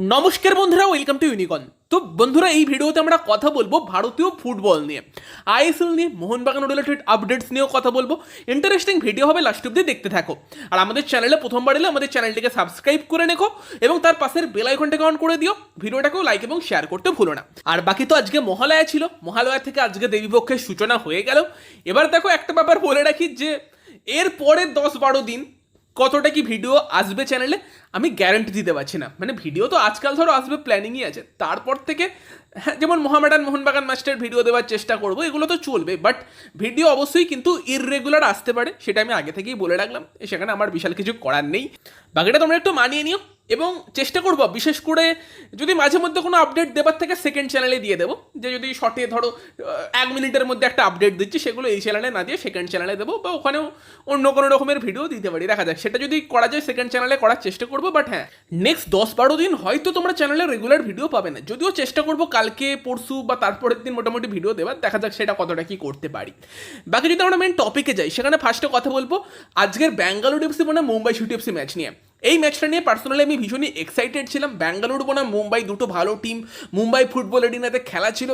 নমস্কার বন্ধুরা welcome to ইউনিকন তো বন্ধুরা, এই ভিডিওতে আমরা কথা বলব ভারতীয় ফুটবল নিয়ে। আইএসএল নিয়ে, মোহনবাগান রিলেটেড আপডেটস নিয়েও কথা বলব। ইন্টারেস্টিং ভিডিও হবে লাস্ট অব্দি দেখতে থাকো। আর আমাদের চ্যানেলে প্রথমবার এলে আমাদের চ্যানেলটিকে সাবস্ক্রাইব করে রেখো এবং তার পাশের বেল আইকনটাকে অন করে দিও। ভিডিওটাকেও লাইক এবং শেয়ার করতে ভুলো না। আর বাকি তো আজকে মহালয়া ছিল। মহালয়া থেকে আজকে দেবীপক্ষের সূচনা হয়ে গেল। এবার দেখো, একটা ব্যাপার বলে রাখি যে, এর পরে দশ বারো দিন কতটা কি ভিডিও আসবে চ্যানেলে আমি গ্যারান্টি দিতে পারছি না। মানে ভিডিও তো আজকাল ধরো আসবে প্ল্যানিংই আছে। তারপর থেকে হ্যাঁ যেমন মোহামেডান, মোহনবাগান মাস্টার ভিডিও দেওয়ার চেষ্টা করব, এগুলো তো চলবে। বাট ভিডিও অবশ্যই কিন্তু ইররেগুলার আসতে পারে, সেটা আমি আগে থেকেই বলে রাখলাম। সেখানে আমার বিশাল কিছু করার নেই। বাকিটা তোমরা একটু মানিয়ে নিও এবং চেষ্টা করব, বিশেষ করে যদি মাঝে মধ্যে কোনো আপডেট দেবার থেকে সেকেন্ড চ্যানেলে দিয়ে দেবো। যে যদি শর্টে ধরো এক মিনিটের মধ্যে একটা আপডেট দিচ্ছি, সেগুলো এই চ্যানেলে না দিয়ে সেকেন্ড চ্যানেলে দেবো বা ওখানেও অন্য কোনো রকমের ভিডিও দিতে পারি। দেখা যাক, সেটা যদি করা যায় সেকেন্ড চ্যানেলে করার চেষ্টা করব। বাট হ্যাঁ নেক্সট দশ বারো দিন হয়তো তোমরা চ্যানেলে রেগুলার ভিডিও পাবে না। যদিও চেষ্টা করব কালকে, পরশু বা তারপরের দিন মোটামুটি ভিডিও দেওয়ার, দেখা যাক সেটা কতটা কি করতে পারি। বাকি যদি আমরা মেন টপিকে যাই, সেখানে ফার্স্টে কথা বলব, আজকের ব্যাঙ্গালোর এফসি বনাম মুম্বাই সিটি এফসি ম্যাচ নিয়ে। এই ম্যাচটা নিয়ে পার্সোনালি আমি ভীষণই এক্সাইটেড ছিলাম। ব্যাঙ্গালোর বনাম মুম্বাই দুটো ভালো টিম মুম্বাই ফুটবল এরিনাতে খেলা ছিল,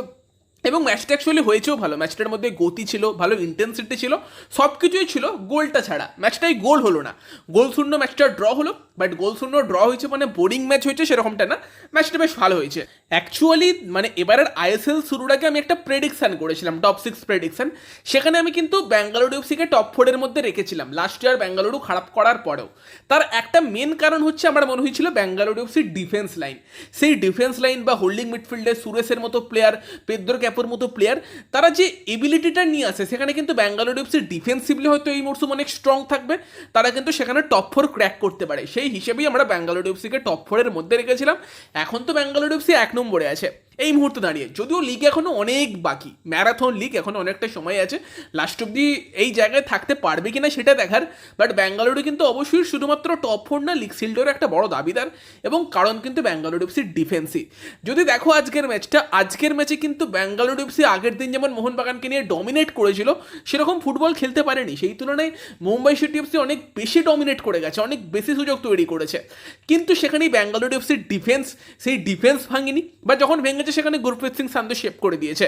এবং ম্যাচটা অ্যাকচুয়ালি হয়েছেও ভালো। ম্যাচটার মধ্যে গতি ছিল, ভালো ইন্টেন্সিটি ছিল সব কিছুই ছিল গোলটা ছাড়া ম্যাচটাই গোল হলো না। গোল শূন্য ম্যাচটা ড্র হলো। বাট গোল শূন্য ড্র হয়েছে মানে বোরিং ম্যাচ হয়েছে, সেরকমটা না। ম্যাচটা বেশ ভালো হয়েছে। অ্যাকচুয়ালি মানে এবারের আইএসএল শুরুর আগে আমি একটা প্রেডিকশান করেছিলাম টপ সিক্স প্রেডিকশান সেখানে আমি কিন্তু ব্যাঙ্গালোর এফসিকে টপ ফোরের মধ্যে রেখেছিলাম। লাস্ট ইয়ার ব্যাঙ্গালুরু খারাপ করার পরেও। তার একটা মেন কারণ হচ্ছে, আমার মনে হয়েছিল ব্যাঙ্গালোর এফসির ডিফেন্স লাইন সেই ডিফেন্স লাইন বা হোল্ডিং মিডফিল্ডে সুরেশের মতো প্লেয়ার পেদ্র ক্যাপোর মতো প্লেয়ার তারা যে এবিলিটিটা নিয়ে আসে, সেখানে কিন্তু ব্যাঙ্গালোর এফসি ডিফেন্সিভলি হয়তো এই মরশুম অনেক স্ট্রং থাকবে। তারা কিন্তু সেখানে টপ ফোর ক্র্যাক করতে পারে। সেই হিসেবেই আমরা ব্যাঙ্গালোর এফসিকে টপ ফোরের মধ্যে রেখেছিলাম। এখন তো ব্যাঙ্গালোর এফসি এক নম্বরে আছে। এই মুহূর্তে দাঁড়িয়ে। যদিও লিগ এখনও অনেক বাকি। ম্যারাথন লিগ এখনও অনেকটা সময় আছে। লাস্ট অব্দি এই জায়গায় থাকতে পারবে কিনা সেটা দেখার। বাট ব্যাঙ্গালোরে কিন্তু অবশ্যই শুধুমাত্র টপ ফোর না লিগ সিল্ডের একটা বড় দাবিদার। এবং কারণ কিন্তু ব্যাঙ্গালোর এফসির ডিফেন্সই যদি দেখো আজকের ম্যাচটা আজকের ম্যাচে কিন্তু ব্যাঙ্গালোর এফসি আগের দিন যেমন মোহনবাগানকে নিয়ে ডমিনেট করেছিল, সেরকম ফুটবল খেলতে পারেনি। সেই তুলনায় মুম্বাই সিটি এফসি অনেক বেশি ডমিনেট করে গেছে, অনেক বেশি সুযোগ তৈরি করেছে। কিন্তু সেখানেই ব্যাঙ্গালোর এফসির ডিফেন্স সেই ডিফেন্স ভাঙেনি। বা যখন সেখানে গুরপ্রীত সিং সান্ধু শেপ করে দিয়েছে।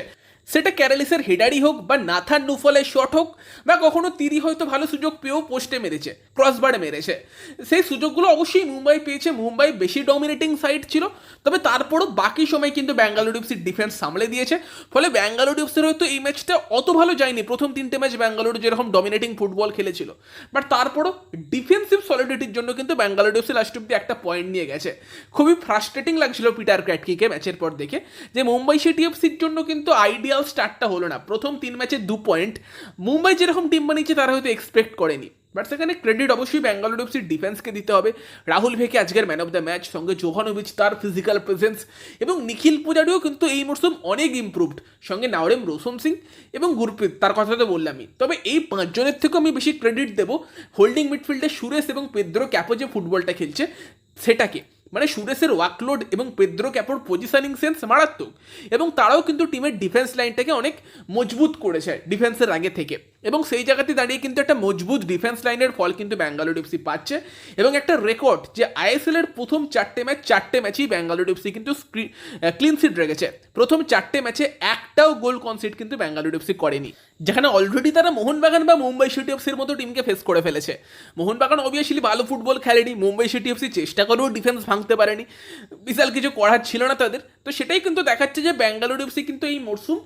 সেটা ক্যারালিসের হেডারি হোক বা নাথান নুফলের শট হোক, বা কখনো তিরি হয়তো ভালো সুযোগ পেয়েও পোস্টে মেরেছে ক্রসবারে মেরেছে। সেই সুযোগগুলো অবশ্যই মুম্বাই পেয়েছে, মুম্বাই বেশি ডমিনেটিং সাইড ছিল, তবে তারপরও বাকি সময় কিন্তু ব্যাঙ্গালোর ডিফেন্স সামলে দিয়েছে, ফলে ব্যাঙ্গালোর হয়তো এই ম্যাচটা অত ভালো যায়নি, প্রথম তিনটে ম্যাচ ব্যাঙ্গালোর যেরকম ডমিনেটিং ফুটবল খেলেছিল। বাট তারপরও ডিফেন্সিভ সলিডিটির জন্য কিন্তু ব্যাঙ্গালোর এফসি লাস্ট অব্দি একটা পয়েন্ট নিয়ে গেছে। খুবই ফ্রাস্ট্রেটিং লাগছিল পিটার ক্র্যাটকিকে ম্যাচের পর দেখে, যে মুম্বাই সিটি এফসির জন্য কিন্তু আইডিয়াল স্টার্টটা হলো না। প্রথম তিন ম্যাচে দু পয়েন্ট মুম্বাই যেরকম টিম বানিয়েছে, তারা হয়তো এক্সপেক্ট করেনি। বাট সেখানে ক্রেডিট অবশ্যই ব্যাঙ্গালোর এফসির ডিফেন্সকে দিতে হবে। রাহুল ভেকে আজকের ম্যান অফ দ্য ম্যাচ সঙ্গে জোহানোভিচ তার ফিজিক্যাল প্রেজেন্স এবং নিখিল পূজারিও কিন্তু এই মরশুম অনেক ইমপ্রুভড সঙ্গে নাওরেম রোশন সিং এবং গুরপ্রীত, তার কথা তো বললামই। তবে এই পাঁচজনের থেকেও আমি বেশি ক্রেডিট দেবো। হোল্ডিং মিডফিল্ডে সুরেশ এবং পেদ্রো ক্যাপো যে ফুটবলটা খেলছে, সেটাকে। মানে সুরেশের ওয়ার্কলোড এবং পেদ্রো ক্যাপোর পজিশনিং সেন্স মারাত্মক। এবং তারাও কিন্তু টিমের ডিফেন্স লাইনটাকে অনেক মজবুত করেছে ডিফেন্সের আগে থেকে। এবং সেই জায়গাতে দাঁড়িয়ে কিন্তু একটা মজবুত ডিফেন্স লাইনের ফল কিন্তু ব্যাঙ্গালোর এফসি পাচ্ছে। এবং একটা রেকর্ড যে আইএসএল এর প্রথম চারটে ম্যাচ চারটে ম্যাচেই ব্যাঙ্গালোর এফসি কিন্তু ক্লিন সিট রেখেছে। প্রথম চারটে ম্যাচে একটাও গোল কনসিড কিন্তু ব্যাঙ্গালোর এফসি করেনি। যেখানে অলরেডি তারা মোহনবাগান বা মুম্বাই সিটি এফসির মতো টিমকে ফেস করে ফেলেছে। মোহনবাগান অবভিয়াসলি ভালো ফুটবল খেলেনি, মুম্বাই সিটি এফসি চেষ্টা করেও ডিফেন্স ভাঙতে পারেনি। বিশাল কিছু করার ছিল না তাদের। তো সেটাই কিন্তু দেখাচ্ছে যে ব্যাঙ্গালোর এফসি কিন্তু এই মরশুম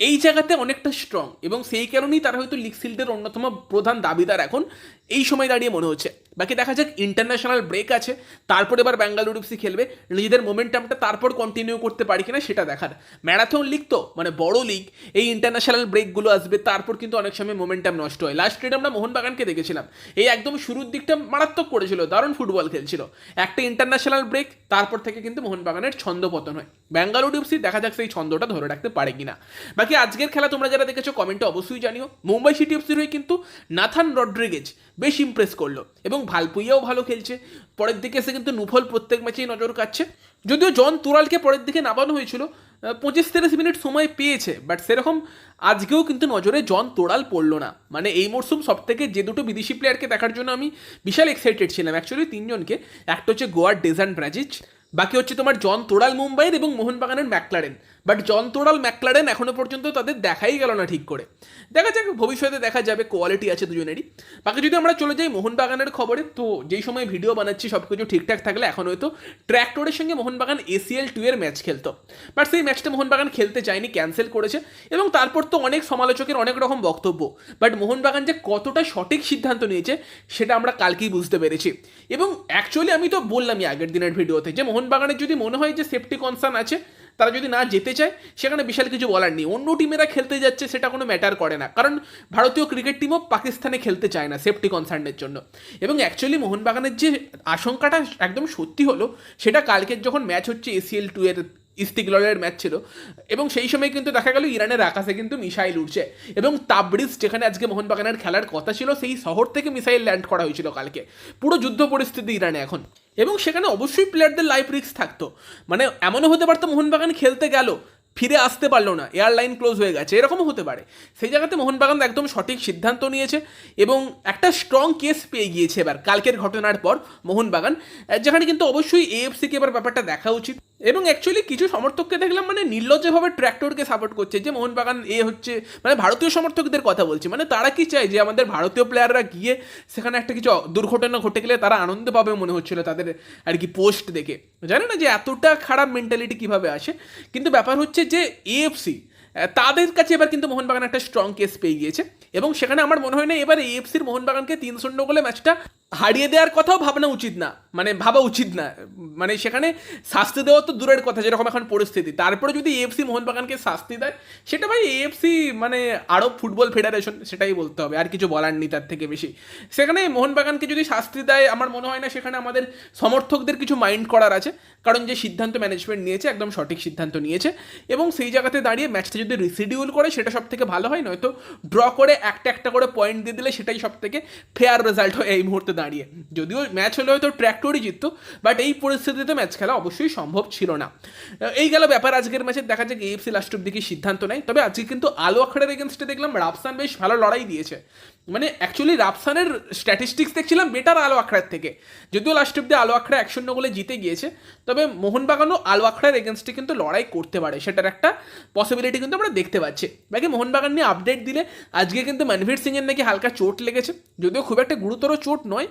এই জায়গাতে অনেকটা স্ট্রং এবং সেই কারণেই তারা হয়তো লিগ শিল্ডের অন্যতম প্রধান দাবিদার এখন এই সময় দাঁড়িয়ে মনে হচ্ছে। বাকি দেখা যাক ইন্টারন্যাশনাল ব্রেক আছে, তারপর এবার ব্যাঙ্গালুরু এফসি খেলবে, নিজেদের মোমেন্টামটা তারপর কন্টিনিউ করতে পারি কিনা সেটা দেখার। ম্যারাথন লিগ তো মানে বড় লিগ এই ইন্টারন্যাশনাল ব্রেকগুলো আসবে, তারপর কিন্তু অনেক সময় মোমেন্টাম নষ্ট হয়। লাস্ট রেড আমরা মোহনবাগানকে দেখেছিলাম। এই একদম শুরুর দিকটা মারাত্মক করেছিল, দারুণ ফুটবল খেলছিল। একটা ইন্টারন্যাশনাল ব্রেক তারপর থেকে কিন্তু মোহনবাগানের ছন্দ পতন হয়। ব্যাঙ্গালুরু এফসি দেখা যাক সেই ছন্দটা ধরে রাখতে পারে কিনা। বাকি আজকের খেলা তোমরা যারা দেখেছ কমেন্টে অবশ্যই জানিও। মুম্বাই সিটি এফসির হয়ে কিন্তু নাথান রড্রিগেজ বেশ ইমপ্রেস করল এবং ভালপুইয়াও ভালো খেলছে। পরের দিকে এসে কিন্তু নুফল প্রত্যেক ম্যাচেই নজর কাটছে যদিও জন তুরালকে পরের দিকে নামানো হয়েছিল পঁচিশ তিরিশ মিনিট সময় পেয়েছে বাট সেরকম আজকেও কিন্তু নজরে জন তোড়াল পড়ল না। মানে এই মরশুম সব থেকে যে দুটো বিদেশি প্লেয়ারকে দেখার জন্য আমি বিশাল এক্সাইটেড ছিলাম। অ্যাকচুয়ালি তিনজনকে, একটা হচ্ছে গোয়ার ডেজান ব্রাজিচ বাকি হচ্ছে তোমার জন তোড়াল মুম্বাইয়ের এবং মোহনবাগানের McLaren. But Jon Toral McLaren এখনও পর্যন্ত তাদের দেখাই গেল না ঠিক করে। দেখা যাক, ভবিষ্যতে দেখা যাবে কোয়ালিটি আছে দুজনেরই। বাকি যদি আমরা চলে যাই মোহনবাগানের খবরে, তো যেই সময় ভিডিও বানাচ্ছি সব কিছু ঠিকঠাক থাকলে এখন হয়তো ট্র্যাক্টরের সঙ্গে মোহনবাগান এসিএল টু এর ম্যাচ খেলতো। বাট সেই ম্যাচটা মোহনবাগান খেলতে চায়নি ক্যান্সেল করেছে। এবং তারপর তো অনেক সমালোচকের অনেক রকম বক্তব্য। বাট মোহনবাগান যে কতটা সঠিক সিদ্ধান্ত নিয়েছে, সেটা আমরা কালকেই বুঝতে পেরেছি। এবং অ্যাকচুয়ালি আমি তো বললামই আগের দিনের ভিডিওতে যে মোহনবাগানের যদি মনে হয় যে সেফটি কনসার্ন আছে, তারা যদি না যেতে চায়, সেখানে বিশাল কিছু বলার নেই। অন্য টিমেরা খেলতে যাচ্ছে, সেটা কোনো ম্যাটার করে না। কারণ ভারতীয় ক্রিকেট টিমও পাকিস্তানে খেলতে চায় না সেফটি কনসার্নের জন্য। এবং অ্যাকচুয়ালি মোহনবাগানের যে আশঙ্কাটা একদম সত্যি হলো, সেটা কালকের যখন ম্যাচ হচ্ছে এসিএল টু এর ইস্তিকলরের ম্যাচ ছিল। এবং সেই সময় কিন্তু দেখা গেল ইরানের আকাশে কিন্তু মিসাইল উঠছে এবং তাবরিজ, যেখানে আজকে মোহনবাগানের খেলার কথা ছিল, সেই শহর থেকে মিসাইল ল্যান্ড করা হয়েছিল কালকে। পুরো যুদ্ধ পরিস্থিতি ইরানে এখন। এবং সেখানে অবশ্যই প্লেয়ারদের লাইফ রিস্ক থাকতো। মানে এমনও হতে পারতো মোহনবাগান খেলতে গেল, ফিরে আসতে পারল না এয়ারলাইন ক্লোজ হয়ে গেছে, এরকমও হতে পারে। সেই জায়গাতে মোহনবাগান একদম সঠিক সিদ্ধান্ত নিয়েছে এবং একটা স্ট্রং কেস পেয়ে গিয়েছে এবার। কালকের ঘটনার পর মোহনবাগান যেখানে কিন্তু অবশ্যই এএফসিকে এবার ব্যাপারটা দেখা উচিত। এবং অ্যাকচুয়ালি কিছু সমর্থককে দেখলাম মানে নির্লজ্জভাবে ট্র্যাক্টরকে সাপোর্ট করছে, যে মোহনবাগান এ হচ্ছে মানে ভারতীয় সমর্থকদের কথা বলছি মানে তারা কি চায় যে আমাদের ভারতীয় প্লেয়াররা গিয়ে সেখানে একটা কিছু দুর্ঘটনা ঘটে গেলে তারা আনন্দ পাবে মনে হচ্ছিল তাদের আর কি পোস্ট দেখে। জানে না যে এতটা খারাপ মেন্টালিটি কীভাবে আসে? কিন্তু ব্যাপার হচ্ছে যে এএফসি তাদের কাছে এবার কিন্তু মোহনবাগান একটা স্ট্রং কেস পেয়ে গিয়েছে এবং সেখানে আমার মনে হয় না এবার এএফসির মোহনবাগানকে তিন শূন্য গোলে ম্যাচটা হারিয়ে দেওয়ার কথাও ভাবনা উচিত না। মানে ভাবা উচিত না। মানে সেখানে শাস্তি দেওয়া তো দূরের কথা, যেরকম এখন পরিস্থিতি। তারপরে যদি এএফসি মোহনবাগানকে শাস্তি দেয়, সেটা ভাই এএফসি মানে আরব ফুটবল ফেডারেশন, সেটাই বলতে হবে। আর কিছু বলার নেই তার থেকে বেশি। সেখানে মোহনবাগানকে যদি শাস্তি দেয়, আমার মনে হয় না সেখানে আমাদের সমর্থকদের কিছু মাইন্ড করার আছে। কারণ যে সিদ্ধান্ত ম্যানেজমেন্ট নিয়েছে, একদম সঠিক সিদ্ধান্ত নিয়েছে। এবং সেই জায়গাতে দাঁড়িয়ে ম্যাচটা যদি রিসিডিউল করে, সেটা সব থেকে ভালো হয়। নয়তো ড্র করে একটা একটা করে পয়েন্ট দিয়ে দিলে সেটাই সব থেকে ফেয়ার রেজাল্ট হয় এই মুহূর্তে দাঁড়িয়ে। যদিও ম্যাচ হলে হয়তো ট্র্যাক্টরই জিতত বাট এই পরিস্থিতিতে ম্যাচ খেলা অবশ্যই সম্ভব ছিল না। এই গেল ব্যাপার, আজকের ম্যাচে দেখা যাক এএফসি লাস্ট অব্দি সিদ্ধান্ত নেয়। তবে আজকে কিন্তু আলো আখড়ার এগেনস্টে দেখলাম, রাফসান বেশ ভালো লড়াই দিয়েছে। মানে অ্যাকচুয়ালি রাফসানের স্ট্যাটিস্টিক্স দেখছিলাম বেটার আলো আখড়ার থেকে। যদিও লাস্ট অব্দি আলো আখড়া এক শূন্য গোলে জিতে গিয়েছে, তবে মোহনবাগানও আলো আখড়ার এগেনস্টে কিন্তু লড়াই করতে পারে, সেটার একটা পসিবিলিটি কিন্তু আমরা দেখতে পাচ্ছি। বাকি মোহনবাগান নিয়ে আপডেট দিলে আজকে কিন্তু মনভীর সিংয়ের নাকি হালকা চোট লেগেছে, যদিও খুব একটা গুরুতর চোট নয়,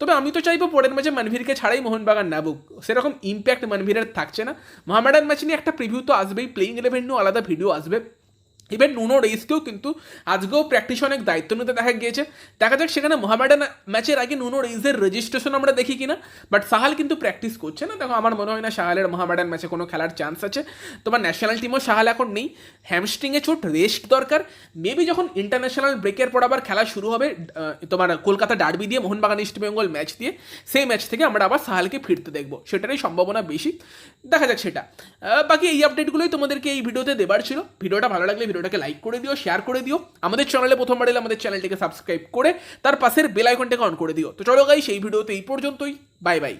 তবে আমি তো চাইব পরের ম্যাচে মানভীরকে ছাড়াই মোহনবাগান নাবুক সেরকম ইম্প্যাক্ট মানভীরের থাকছে না। মহামেডান ম্যাচ নিয়ে একটা প্রিভিউ তো আসবেই প্লেইং ইলেভেন নিয়েও আলাদা ভিডিও আসবে। ইভেন নুনো রেইসকেও কিন্তু আজকেও প্র্যাকটিস অনেক দায়িত্ব নিতে দেখা গিয়েছে। দেখা যাক সেখানে মোহামেডান ম্যাচের আগে নুনো রেইসের রেজিস্ট্রেশন আমরা দেখি কিনা। বাট সাহাল কিন্তু প্র্যাকটিস করছে না। দেখো, আমার মনে হয় না সাহালের মোহামেডান ম্যাচে কোনো খেলার চান্স আছে। তোমার ন্যাশনাল টিমও সাহাল এখন নেই। হ্যামস্ট্রিংয়ে চোট রেস্ট দরকার। মেবি যখন ইন্টারন্যাশনাল ব্রেকের পর আবার খেলা শুরু হবে তোমার কলকাতা ডার্বি দিয়ে, মোহনবাগান ইস্ট বেঙ্গল ম্যাচ দিয়ে, সেই ম্যাচ থেকে আমরা আবার সাহালকে ফিরতে দেখব। সেটারই সম্ভাবনা বেশি। দেখা যাক সেটা। বাকি এই আপডেটগুলোই তোমাদেরকে এই ভিডিওতে দেবার ছিল। ভিডিওটা ভালো লাগলে ভিডিওটাকে লাইক করে দিও শেয়ার করে দিও। আমাদের চ্যানেলে প্রথমবার এলে আমাদের চ্যানেলটিকে সাবস্ক্রাইব করে, তার পাশের বেল আইকনটাকে অন করে দিও। তো চলো গাই সেই ভিডিওতে এই পর্যন্তই। Bye bye